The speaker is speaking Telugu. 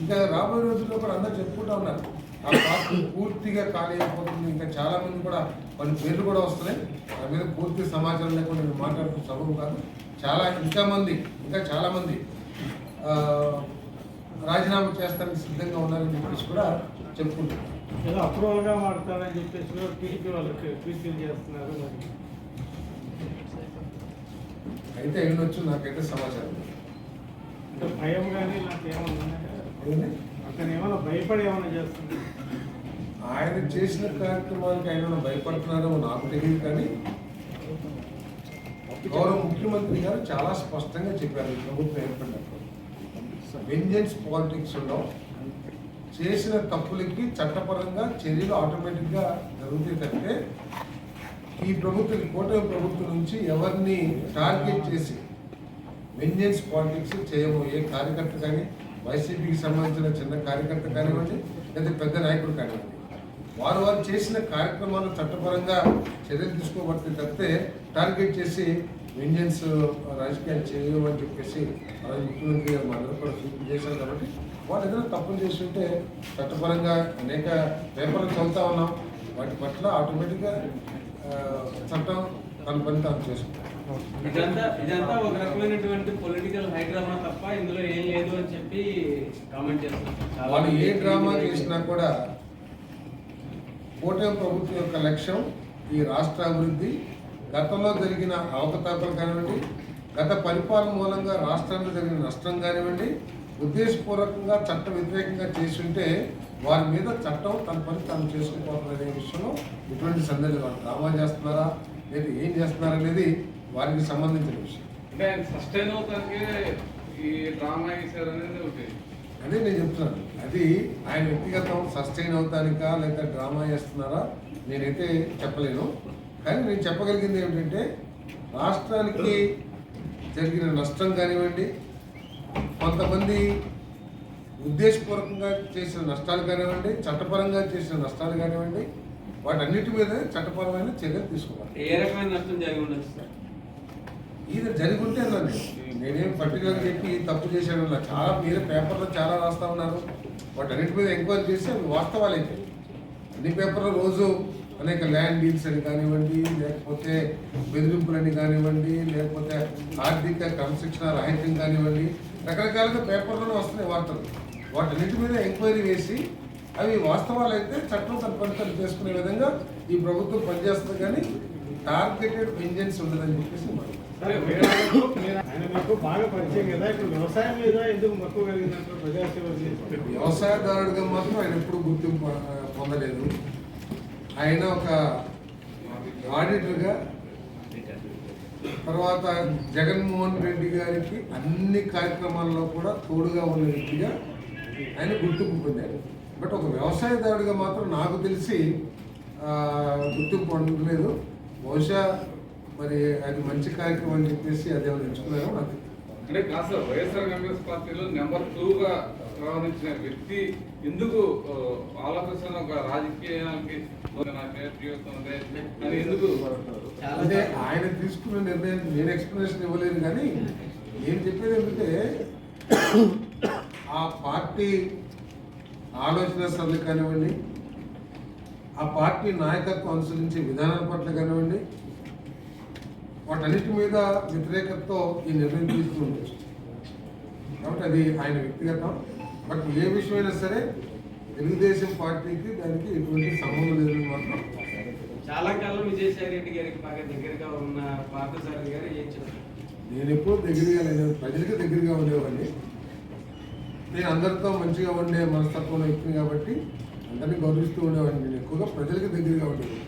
ఇంకా రాబోయే రోజుల్లో కూడా అందరూ చెప్పుకుంటా ఉన్నారు. ఆ పార్టీ పూర్తిగా ఖాళీ అయిపోతుంది. ఇంకా చాలా మంది కూడా కొన్ని పేర్లు కూడా వస్తున్నాయి. దాని మీద పూర్తి సమాచారం లేకుండా నేను మాట్లాడుతున్న సబబు కాదు. చాలా ఇంకా మంది ఇంకా చాలా మంది రాజీనామా చేస్తానికి సిద్ధంగా ఉన్నారని చెప్పేసి కూడా చెప్పుకుంటున్నారు ఏదో అప్రూవల్గా మారుతారని చెప్పేసి కూడా టీడీపీ వాళ్ళకి ట్వీట్లు చేస్తున్నారు అయితే అయినొచ్చు నాకైతే సమాచారం. అంటే భయం కానీ ఇలాంటి ఏమైనా ఆయన చేసిన కార్యక్రమానికి ఆయన భయపడుతున్నారో నాకు తెలియదు కానీ గౌరవ ముఖ్యమంత్రి గారు చాలా స్పష్టంగా చెప్పారు ప్రభుత్వం ఏర్పడినప్పుడు. వెంజెన్స్ పాలిటిక్స్లో చేసిన తప్పులకి చట్టపరంగా చర్యలు ఆటోమేటిక్గా జరుగుతాయి తప్పితే ఈ ప్రభుత్వం కూటమి ప్రభుత్వం నుంచి ఎవరిని టార్గెట్ చేసి వెంజెన్స్ పాలిటిక్స్ చేయము ఏ కార్యకర్త కానీ వైసీపీకి సంబంధించిన చిన్న కార్యకర్త కానివ్వండి లేదా పెద్ద నాయకుడు కానివ్వండి వారు వారు చేసిన కార్యక్రమాలు చట్టపరంగా చర్యలు తీసుకోబడితే తప్పితే టార్గెట్ చేసి వెంజెన్స్ రాజకీయాలు చేయమని చెప్పేసి అలా ముఖ్యమంత్రి గారు మా అందరూ కూడా సూచన చేశారు కాబట్టి వాళ్ళు ఏదైనా తప్పులు చేస్తుంటే చట్టపరంగా అనేక పేపర్లు చదువుతా ఉన్నాం. వాటి పట్ల ఆటోమేటిక్గా చట్టం తన పని తాను చేసుకుంటాం ఇదంతా ఇదంతా ఒక రకమైనటువంటి పొలిటికల్ హైడ్రామా తప్ప ఇందులో ఏం లేదు అని చెప్పి కామెంట్ చేస్తున్నారు వాళ్ళు ఏ డ్రామా చేసినా కూడా కూటమి ప్రభుత్వం యొక్క లక్ష్యం ఈ రాష్ట్ర అభివృద్ధి. గతంలో జరిగిన అవకతవకలు కానివ్వండి గత పరిపాలన మూలంగా రాష్ట్రానికి జరిగిన నష్టం కానివ్వండి ఉద్దేశపూర్వకంగా చట్ట వ్యతిరేకంగా చేసి ఉంటే వారి మీద చట్టం తన పని తాను చేసుకుపోతుందనే విషయంలో ఎటువంటి సందేహం వాళ్ళు డ్రామా చేస్తున్నారా? లేదా ఏం చేస్తున్నారా అనేది వారికి సంబంధించిన విషయం. అంటే ఆయన సస్టైన్ అవుతానికి ఈ డ్రామా వేసారు అనేది ఒకటి. అదే నేను చెప్తున్నాను. అది ఆయన వ్యక్తిగతం సస్టైన్ అవుతానికా లేదా డ్రామా చేస్తున్నారా నేనైతే చెప్పలేను. కానీ నేను చెప్పగలిగింది ఏమిటంటే రాష్ట్రానికి జరిగిన నష్టం కానివ్వండి కొంతమంది ఉద్దేశపూర్వకంగా చేసిన నష్టాలు కానివ్వండి చట్టపరంగా చేసిన నష్టాలు కానివ్వండి వాటన్నిటి మీద చట్టపరమైన చర్యలు తీసుకోవాలి. ఏ రకమైన నష్టం జరిగి ఉండొచ్చు సార్? ఇది జరిగి ఉంటే అన్నాను నేను. నేనేం పర్టికులర్గా చెప్పి తప్పు చేశాను చాలా మీరు పేపర్లో చాలా రాస్తా ఉన్నారు. వాటన్నిటి మీద ఎంక్వైరీ చేసి అవి అయితే అన్ని పేపర్లో రోజు అనేక ల్యాండ్ డీల్స్ అని కానివ్వండి లేకపోతే బెదిరింపులని కానివ్వండి లేకపోతే ఆర్థిక క్రమశిక్షణ రాహిత్యం కానివ్వండి రకరకాలుగా పేపర్లోనే వస్తున్నాయి వార్తలు. వాటన్నిటి మీద ఎంక్వైరీ వేసి అవి వాస్తవాలైతే చట్టం తన పని చేసుకునే విధంగా ఈ ప్రభుత్వం పనిచేస్తుంది కానీ టార్గెటెడ్ వెంజెన్స్ ఉండదని చెప్పేసి వ్యవసాయదారుడిగా మాత్రం ఆయన ఎప్పుడు గుర్తింపు పొందలేదు. ఆయన ఒక ఆడిటర్గా తర్వాత జగన్మోహన్ రెడ్డి గారికి అన్ని కార్యక్రమాల్లో కూడా తోడుగా ఉన్న వ్యక్తిగా ఆయన గుర్తింపు పొందారు. బట్ ఒక వ్యవసాయదారుడిగా మాత్రం నాకు తెలిసి ఆ, గుర్తింపు పొందలేదు. బహుశా మరి అది మంచి కార్యక్రమం అని చెప్పేసి అదేమైనా ఎంచుకున్నారో నాకు తెలియదు. అంటే కాదు సార్ వైఎస్ఆర్ కాంగ్రెస్ పార్టీలో నెంబర్ టూ గా వ్యవహరించిన వ్యక్తి ఎందుకు ఆలోచన ఒక రాజకీయానికి ఎందుకు అంటే ఆయన తీసుకున్న నిర్ణయం నేను ఎక్స్ప్లెనేషన్ ఇవ్వలేను కానీ నేను చెప్పేది ఏంటంటే ఆ పార్టీ ఆలోచన సభలు కానివ్వండి ఆ పార్టీ నాయకత్వం అనుసరించే విధానాల పట్ల కానివ్వండి వాటన్నిటి మీద వ్యతిరేకతతో ఈ నిర్ణయం తీసుకుంది. కాబట్టి అది ఆయన వ్యక్తిగతం. బట్ ఏ విషయమైనా సరే తెలుగుదేశం పార్టీకి దానికి ఎటువంటి సంబంధం లేదని మాత్రం చాలా కాలం విజయసాయి రెడ్డి గారికి బాగా దగ్గరగా ఉన్న పార్థసారథి గారు ఏం చెప్తారు నేను ఎప్పుడు దగ్గరగా లేదు ప్రజలకి దగ్గరగా ఉండేవాడిని. నేను అందరితో మంచిగా ఉండే మనస్తత్వం వ్యక్తిని కాబట్టి అందరినీ గౌరవిస్తూ ఉండేవాడిని. నేను ఎక్కువగా ప్రజలకు దగ్గరగా ఉండేవాడిని.